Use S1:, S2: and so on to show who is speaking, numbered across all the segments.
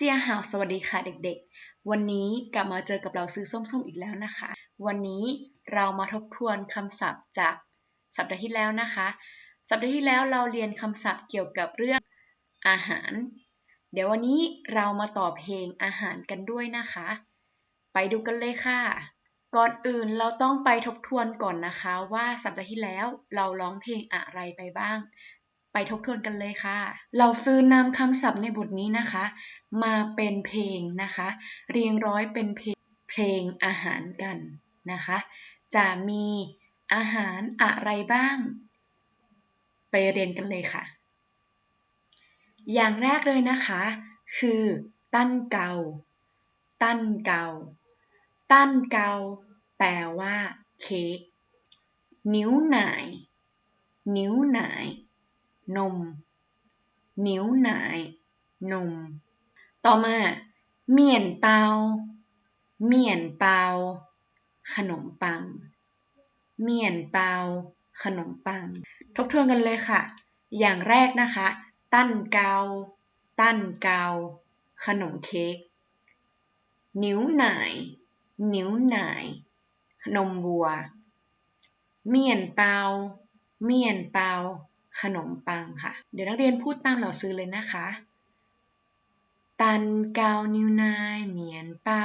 S1: เจียหาวสวัสดีค่ะเด็กๆ วันนี้กลับมาเจอกับเราซื้อส้มๆอีกแล้วนะคะ วันนี้เรามาทบทวนคำศัพท์จากสัปดาห์ที่แล้วนะคะ สัปดาห์ที่แล้วเราเรียนคำศัพท์เกี่ยวกับเรื่องอาหาร เดี๋ยววันนี้เรามาต่อเพลงอาหารกันด้วยนะคะ ไปดูกันเลยค่ะ ก่อนอื่นเราต้องไปทบทวนก่อนนะคะ ว่าสัปดาห์ที่แล้วเราร้องเพลงอะไรไปบ้าง ไปทบทวนกันเลยค่ะ เราซื้อนำคำศัพท์ในบทนี้นะคะ มาเป็นเพลงนะคะ เรียงร้อยเป็นเพลงเพลงอาหารกันนะคะ จะมีอาหารอะไรบ้าง ไปเรียนกันเลยค่ะ อย่างแรกเลยนะคะ คือตั้นเกา ตั้นเกา ตั้นเกา แปลว่าเค้กนิ้วหนาย นิ้วหนาย นม นิ้วหนาย นม ต่อมาเมี่ยนเปา เมี่ยนเปา ขนมปัง เมี่ยนเปา ขนมปัง ทบทวนกันเลยค่ะ อย่างแรกนะคะ ตั้นเกา ตั้นเกา ขนมเค้ก นิ้วหนาย นิ้วหนาย นมวัว เมี่ยนเปา เมี่ยนเปา ขนมปังค่ะ เดี๋ยวนักเรียนพูดตามเหล่าซื้อเลยนะคะ ตันเกานิวนายเหมียนเปา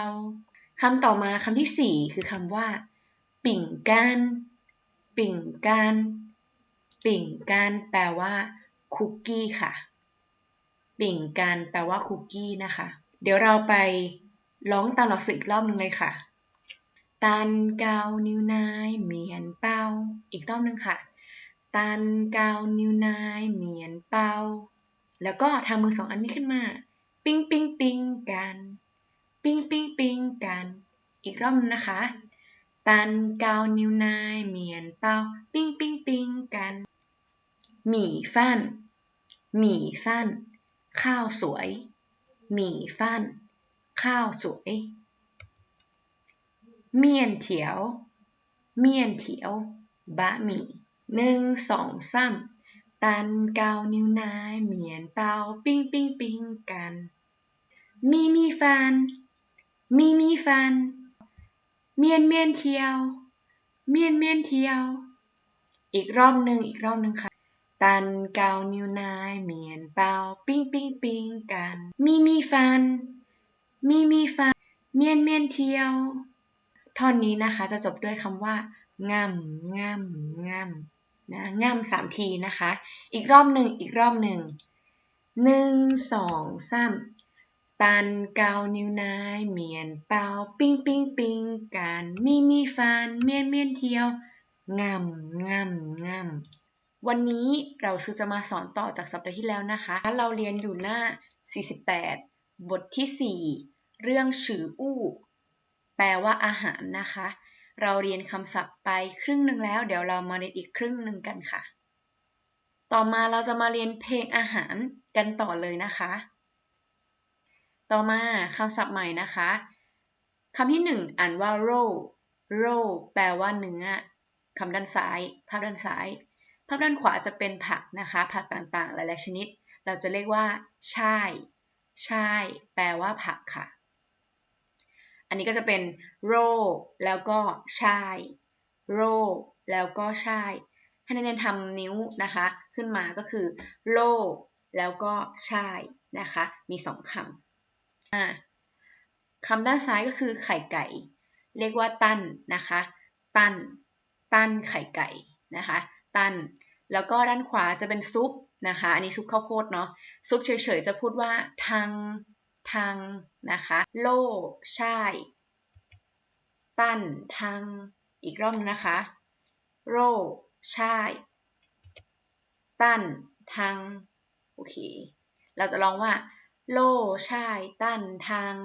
S1: คำต่อมาคำที่สี่คือคำว่า ปิ่งก้านปิ่งก้านปิ่งก้านแปลว่าคุกกี้ค่ะ ปิ่งก้านแปลว่าคุกกี้นะคะ เดี๋ยวเราไปร้องตามหลักสูตรอีกรอบหนึ่งเลยค่ะ ตันเกานิ้วนายเหมียนเปาอีกรอบหนึ่งค่ะ ตันเกานิ้วนายเหมียนเปาแล้วก็ทำมือสองอันนี้ขึ้นมา ปิ้งปิ้งปิ้งกัน ปิ้งปิ้งปิ้งกัน อีกรอบนะคะ ตันเกานิ้วนายเหมียนเปาปิ้งปิ้งปิ้งกันหมี่ฟั่นหมี่ฟั่น ข้าวสวย หมี่ฟั่น ข้าวสวย เมี่ยนเถียว เมี่ยนเถียว บะหมี่ หนึ่งสองสามตันเกานิ้วนายเหมียนเปาปิ้งปิ้งปิ้งกัน มีมีฟัน มีมีฟัน เมียนเมียนเที่ยว เมียนเมียนเที่ยว อีกรอบหนึ่งอีกรอบหนึ่งค่ะ ตันเกานิ้วนายเหมียนเปาปิ้งปิ้งปิ้งกัน มีมีฟัน มีมีฟัน เมียนเมียนเที่ยว ท่อนนี้นะคะจะจบด้วยคำว่า ง่ำง่ำง่ำนะง่ำสามทีนะคะ อีกรอบหนึ่งอีกรอบหนึ่งหนึ่งสองสามตันเกานิ้วนายเมียนเปาปิ้งปิ้งปิ้งกันมีมีฟันเมียนเมียนเที่ยวง่ำง่ำง่ำวันนี้เราซื้อจะมาสอนต่อจากสัปดาห์ที่แล้วนะคะ เราเรียนอยู่หน้า 48 บทที่ 4 เรื่องฉืออู้ แปลว่าอาหารนะคะ เราเรียนคำศัพท์ไปครึ่งหนึ่งแล้ว เดี๋ยวเรามาเรียนอีกครึ่งหนึ่งกันค่ะ ต่อมาเราจะมาเรียนเพลงอาหารกันต่อเลยนะคะ ต่อมาคำศัพท์ใหม่นะคะคำที่หนึ่งอ่านว่า roll roll แปลว่าเนื้อคำด้านซ้าย ภาพด้านซ้าย ภาพด้านขวาจะเป็นผักนะคะ ผักต่างๆ หลายๆชนิด เราจะเรียกว่าช่ายช่ายแปลว่าผักค่ะ อันนี้ก็จะเป็น roll แล้วก็ช่าย roll แล้วก็ช่ายให้นักเรียนทำนิ้วนะคะ ขึ้นมาก็คือ roll แล้วก็ช่ายนะคะ มีสองคำคำด้านซ้ายก็คือไข่ไก่ เรียกว่าตั้นนะคะ ตั้น ตั้นไข่ไก่นะคะ ตั้น แล้วก็ด้านขวาจะเป็นซุปนะคะ อันนี้ซุปข้าวโพดเนาะ ซุปเฉยๆจะพูดว่าทัง ทังนะคะ โล่ช่ายตั้นทังอีกรอบนึงนะคะ โร่ช่ายตั้นทังโอเค เราจะลองว่า โล่ช่ายตั้นทัง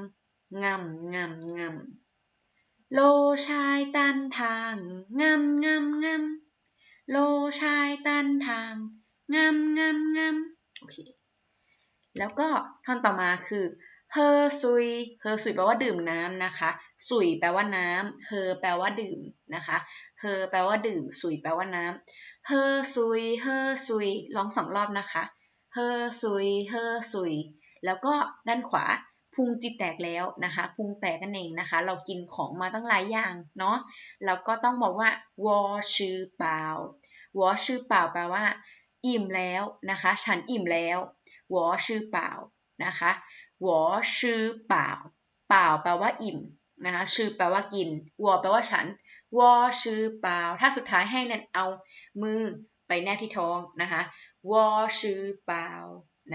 S1: งำงำงำโลชายตันทางงำงำงำโลชายตันทางงำงำงำโอเค แล้วก็ท่อนต่อมาคือ เฮอซุย เฮอซุยแปลว่าดื่มน้ำนะคะ สุยแปลว่าน้ำเฮอแปลว่าดื่มนะคะ เฮอแปลว่าดื่ม สุยแปลว่าน้ำเฮอซุย เฮอซุย ร้องสองรอบนะคะ เฮอซุย เฮอซุย แล้วก็ด้านขวาพุงจิตแตกแล้วนะคะพุงแตกกันเองนะคะ เรากินของมาตั้งหลายอย่างเนาะแล้วก็ต้องบอกว่าวอชื่อเปล่าวอชื่อเปล่าแปลว่า อิ่มแล้วนะคะ ฉันอิ่มแล้ววอชื่อเปล่านะคะ หวอชื่อเปล่า เปล่าแปลว่าอิ่มนะคะชื่อแปลว่ากินหวแปลว่าฉันวอชื่อเปล่า ถ้าสุดท้ายให้เรนเอามือไปแนบที่ท้องนะคะวอชื่อเปล่า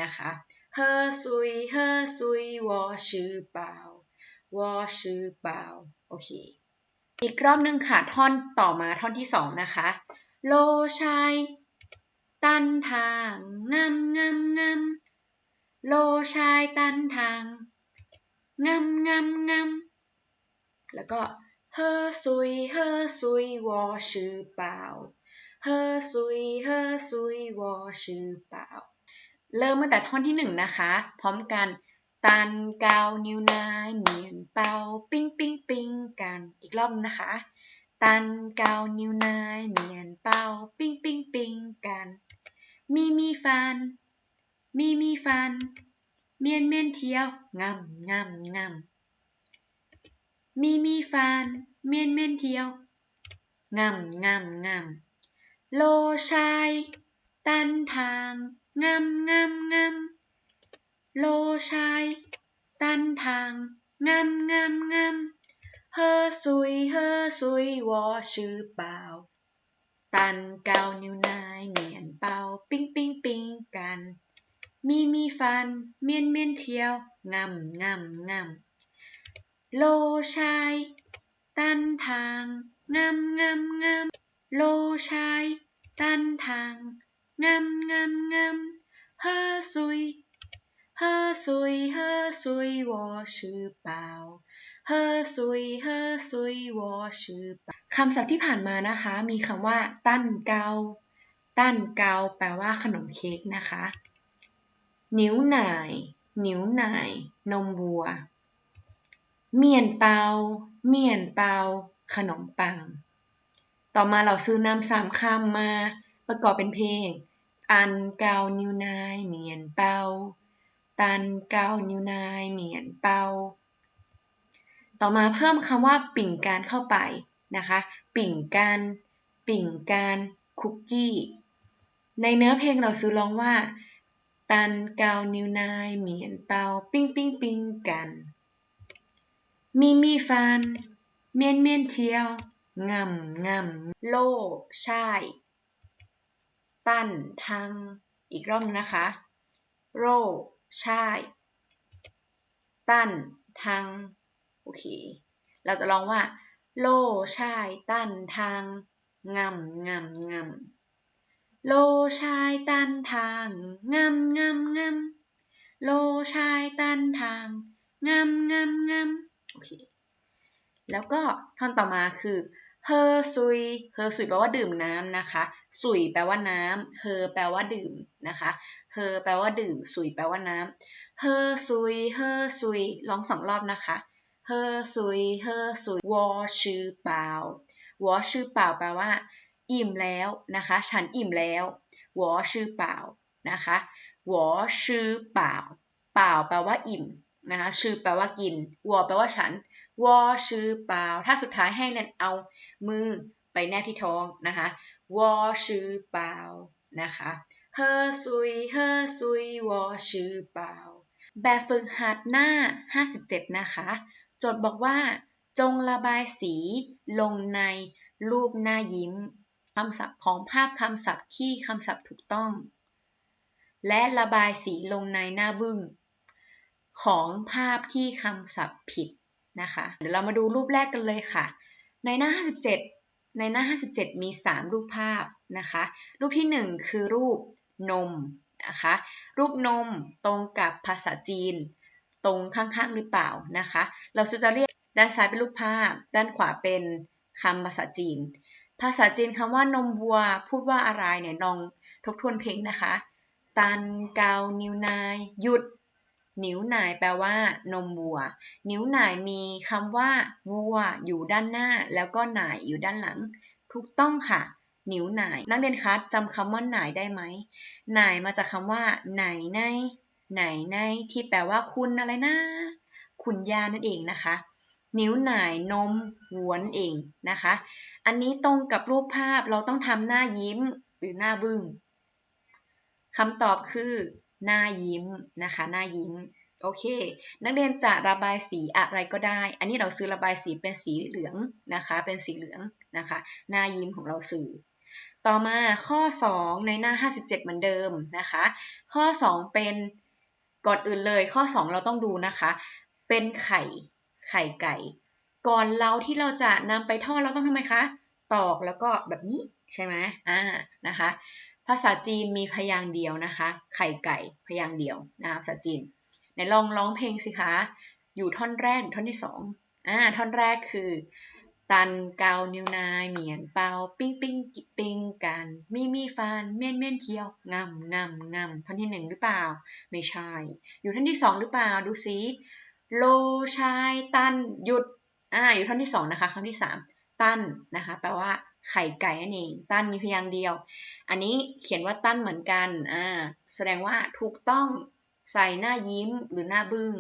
S1: นะคะเฮอซุยเฮอซุยวอชื่อเปล่าวอชื่อเปล่าโอเคอีกรอบหนึ่งค่ะท่อนต่อมาท่อนที่สองนะคะโลชัยตันทางงามงามงาม โลชายตันทางงำงำงำแล้วก็เฮอซุยเฮอซุยวอชื่อเปล่าเฮอซุยเฮอซุยวอชื่อเปล่าเริ่มมาแต่ท่อนที่หนึ่งนะคะ พร้อมกัน ตันเกานิวนายเหนียนเป่าปิ้งปิ้งปิ้งกันอีกรอบนะคะ ตันเกานิวนายเหนียนเป่าปิ้งปิ้งปิ้งกัน มีมีแฟน มีมีฟัน เมียนเมียนเที่ยวงำงำงำมีมีฟัน เมียนเมียนเที่ยวงำงำงำโลชายตันทางงามงามงามโลชัยตันทางงามงามงามเฮอซุยเฮอซุยวอชื่อเปล่า ตันเกานิ้วนายเหมียนเป่าปิ้งปิ้งปิ้งกัน มีมีฟัน เมียนเมียนเที่ยวงำงำงำโลชาย ตันทางงำงำงำโลชาย ตันทางงำงำงำเฮอซุยเฮอซุยเฮอซุยวอชื่อเปล่าเฮอซุยเฮอซุยวอชื่อเปล่าคำศัพท์ที่ผ่านมานะคะ มีคำว่า ตันเกาตันเกาแปลว่าขนมเค้กนะคะ นิ้วหน่าย นิ้วหน่าย นมวัว เมียนเปา เมียนเปา ขนมปัง ต่อมาเราซื้อนำสามคำมาประกอบเป็นเพลงตันเกานิ้วนายเมียนเปา ตันเกานิ้วนายเมียนเปา ต่อมาเพิ่มคำว่าปิ่งการเข้าไปนะคะ ปิ่งการ ปิ่งการ คุกกี้ ในเนื้อเพลงเราซื้อร้องว่า ตันเกานิ้วนายเหมียนเปาปิ้งปิ้งปิ้งกันมีมีฟัน เมียนเมียนเที่ยวงำงำโลใช่ตั้นทางอีกรอบนะคะ โรใช่ตั้นทางโอเค เราจะลองว่า โลใช่ตั้นทางงำงำงำ โลชายตันทางงำงำงำโลชายตันทางงำงำงำโอเคแล้วก็ท่อนต่อมาคือเฮอซุยเฮอซุยแปลว่าดื่มน้ำนะคะสุยแปลว่าน้ำเฮอแปลว่าดื่มนะคะเฮอแปลว่าดื่มสุยแปลว่าน้ำเฮอซุยเฮอซุยลองสองรอบนะคะเฮอซุยเฮอซุยวอชื่อเปล่าวอชื่อเปล่าแปลว่า อิ่มแล้วนะคะฉันอิ่มแล้ววอชื่อเปล่านะคะวอชื่อเปล่า เปล่าแปลว่าอิ่มนะคะชื่อแปลว่ากินวอแปลว่าฉันวอชื่อเปล่า ถ้าสุดท้ายให้เรนเอามือไปแนบที่ท้องนะคะวอชื่อเปล่านะคะเฮอซุยเฮอซุยวอชื่อเปล่า แบบฝึกหัดหน้า 57 นะคะจดบอกว่า จงระบายสีลงในรูปหน้ายิ้ม คำศัพท์ของภาพคำศัพท์ที่คำศัพท์ถูกต้อง และระบายสีลงในหน้าบึ้งของภาพที่คำศัพท์ผิดนะคะ เดี๋ยวเรามาดูรูปแรกกันเลยค่ะ ในหน้า 57 ในหน้า 57 มี 3 รูปภาพนะคะ รูปที่ 1 คือรูปนมนะคะ รูปนมตรงกับภาษาจีน ตรงข้างๆหรือเปล่านะคะ เราจะเรียกด้านซ้ายเป็นรูปภาพ ด้านขวาเป็นคำภาษาจีน ภาษาจีนคำว่านมวัว พูดว่าอะไรเนี่ยลองทบทวนเพลงนะคะ ตันเกานิวนายหยุด นิ้วนายแปลว่านมวัว นิ้วนายมีคำว่าวัวอยู่ด้านหน้า แล้วก็นายอยู่ด้านหลัง ถูกต้องค่ะ นิ้วนาย นักเรียนคะจำคำว่านายได้ไหมนายมาจากคำว่าไหนในไหนในที่แปลว่าคุณอะไรนะคุณย่านั่นเองนะคะ นิ้วนายนมหวนเองนะคะ อันนี้ตรงกับรูปภาพเราต้องทำหน้ายิ้มหรือหน้าบึ้งคำตอบคือ หน้ายิ้มนะคะหน้ายิ้มโอเค นักเรียนจะระบายสีอะไรก็ได้ อันนี้เราซื้อระบายสีเป็นสีเหลืองนะคะ เป็นสีเหลืองนะคะ หน้ายิ้มของเราสื่อ ต่อมาข้อ 2 ในหน้า 57 เหมือนเดิมนะคะ ข้อ 2 เป็นก่อนอื่นเลย ข้อ 2 เราต้องดูนะคะ เป็นไข่ไข่ไก่ ก่อนเราที่เราจะนำไปทอดเราต้องทำไมคะ ตอกแล้วก็แบบนี้ใช่ไหมอ่านะคะ ภาษาจีนมีพยางค์เดียวนะคะ ไข่ไก่พยางค์เดียวนะคะภาษาจีนไหนลองร้องเพลงสิคะ อยู่ท่อนแรกท่อนที่สองอ่าท่อนแรกคือตันเกานิ้วนายเหมียนเปาปิ้งปิ้งปิ้งกันมีมีฟันเมียนเมียนเที่ยวงำงำงำท่อนที่หนึ่งหรือเปล่า ไม่ใช่ อยู่ท่อนที่สองหรือเปล่าดูสิโลชายตันหยุด อ่าอยู่ท่อนที่สองนะคะคำที่สามตั้นนะคะแปลว่าไข่ไก่นั่นเองตั้นมีเพียงเดียว อันนี้เขียนว่าตั้นเหมือนกันอ่าแสดงว่าถูกต้องใส่หน้ายิ้มหรือหน้าบึง้ง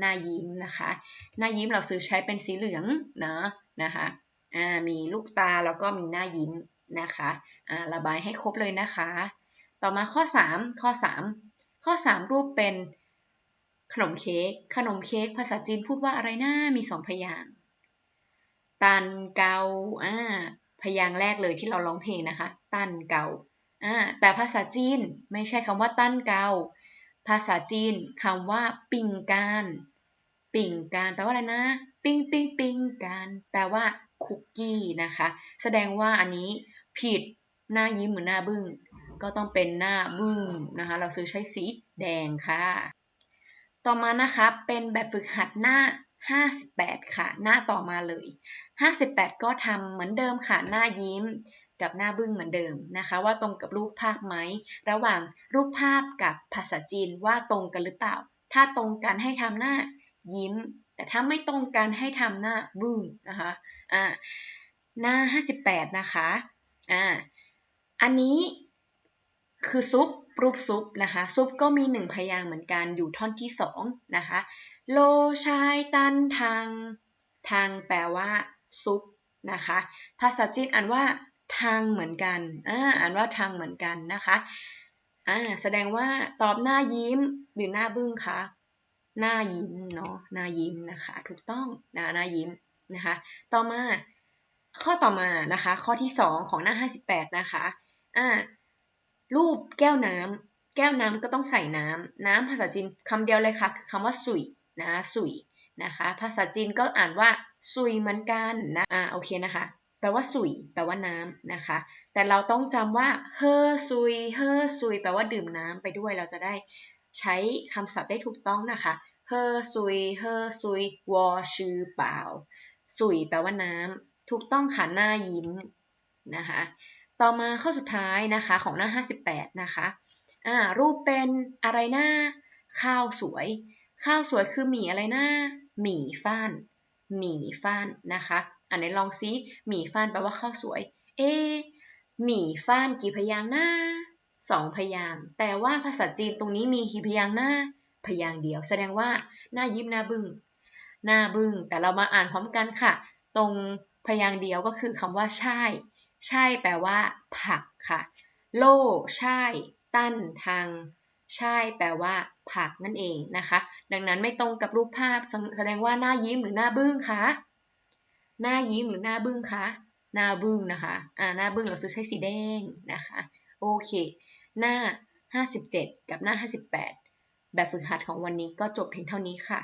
S1: หน้ายิ้มนะคะ หน้ายิ้มเราซื้อใช้เป็นสีเหลืองเนาะนะคะอ่ามีลูกตาแล้วก็มีหน้ายิ้มนะคะอ่าระบายให้ครบเลยนะคะ ต่อมาข้อ 3 ข้อ 3 ข้อ 3 รูปเป็น ขนมเค้ก ขนมเค้กภาษาจีนพูดว่าอะไรนะ มีสองพยางตันเกาอ่าพยางแรกเลยที่เราร้องเพลงนะคะ ตันเกาอ่าแต่ภาษาจีนไม่ใช่คำว่าตันเกา ภาษาจีนคำว่า ปิงการ ปิ่งการแปลว่าอะไรนะ ปิ้งปิ้งปิ้งการแปลว่าคุกกี้นะคะ แสดงว่าอันนี้ผิดหน้ายิ้มเหมือนหน้าบึ้งก็ต้องเป็นหน้าบึ้งนะคะ เราซื้อใช้สีแดงค่ะ ต่อมานะคะเป็นแบบฝึกหัดหน้า 58 ค่ะ หน้าต่อมาเลย 58 ก็ทำเหมือนเดิมค่ะ หน้ายิ้มกับหน้าบึ้งเหมือนเดิมนะคะ ว่าตรงกับรูปภาพไหม ระหว่างรูปภาพกับภาษาจีนว่าตรงกันหรือเปล่า ถ้าตรงกันให้ทำหน้ายิ้ม แต่ถ้าไม่ตรงกันให้ทำหน้าบึ้งนะคะอ่าหน้า 58 นะคะอ่าอันนี้ คือซุปรูปซุปนะคะ ซุปก็มีหนึ่งพยางเหมือนกันอยู่ท่อนที่สองนะคะ โลชายตันทางทางแปลว่าซุปนะคะ ภาษาจีนอ่านว่าทางเหมือนกันอ่าอ่านว่าทางเหมือนกันนะคะอ่าแสดงว่าตอบหน้ายิ้มหรือหน้าบึ้งคะหน้ายิ้มเนาะหน้ายิ้มนะคะ ถูกต้องนะหน้ายิ้มนะคะ ต่อมาข้อต่อมานะคะ ข้อที่ 2 ของหน้า 58 นะคะอ่า รูปแก้วน้ำแก้วน้ำก็ต้องใส่น้ำน้ำภาษาจีนคำเดียวเลยค่ะคือคำว่าสุยนะสุยนะคะ ภาษาจีนก็อ่านว่าสุยเหมือนกันนะอ่าโอเคนะคะ แปลว่าสุยแปลว่าน้ำนะคะ แต่เราต้องจำว่าเฮอซุยเฮอซุยแปลว่าดื่มน้ำไปด้วยเราจะได้ใช้คำศัพท์ได้ถูกต้องนะคะเฮอซุยเฮอซุยวอชื่อเปล่าสุยแปลว่าน้ำถูกต้องค่ะหน้ายิ้มนะคะ ต่อมาข้อสุดท้ายนะคะของหน้า 58 นะคะอ่ารูปเป็นอะไรหน้า ข้าวสวย ข้าวสวยคือหมี่อะไรหนะหมี่ฟ้านหมี่ฟ้านนะคะอันไหนลองซิหมี่ฟ้านแปลว่าข้าวสวย เอหมี่ฟ้านกี่พยางค์นะสองพยางแต่ว่าภาษาจีนตรงนี้มีกี่พยางค์นะพยางเดียว แสดงว่าหน้ายิ้มหน้าบึง้งหน้าบึง้งแต่เรามาอ่านพร้อมกันค่ะ ตรงพยางเดียวก็คือคำว่าใช่ ใช่แปลว่า ผักค่ะ โล่ใช่ ตั้นทาง ใช่แปลว่า ผักนั่นเองนะคะ ดังนั้นไม่ตรงกับรูปภาพแสดงว่าหน้ายิ้มหรือหน้าบึ้งคะหน้ายิ้มหรือหน้าบึ้งคะหน้าบึ้งนะคะ อ่า หน้าบึ้งเราซื้อใช้สีแดงนะคะ โอเค หน้า 57 กับหน้า 58 แบบฝึกหัดของวันนี้ก็จบเพียงเท่านี้ค่ะ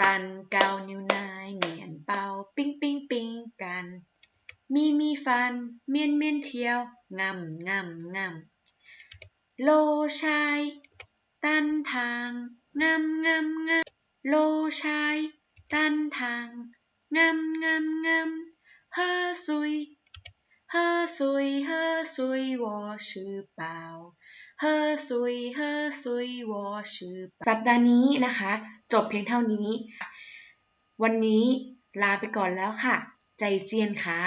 S1: ตันเกานิ้วนายเหมียนเป่าปิ้งปิ้งปิ้งกัน มีมีฟัน เมียนเมียนเที่ยวงำงำงำโลชาย ตันทางงามงามงามโลชายตันทางงามงามงามเฮอซุยเฮอซุยเฮอซุยวอชื่อเปล่าเฮอซุยเฮอซุยวอชื่อสัปดาห์นี้นะคะ จบเพียงเท่านี้ วันนี้ลาไปก่อนแล้วค่ะ ใจเจียนค่ะ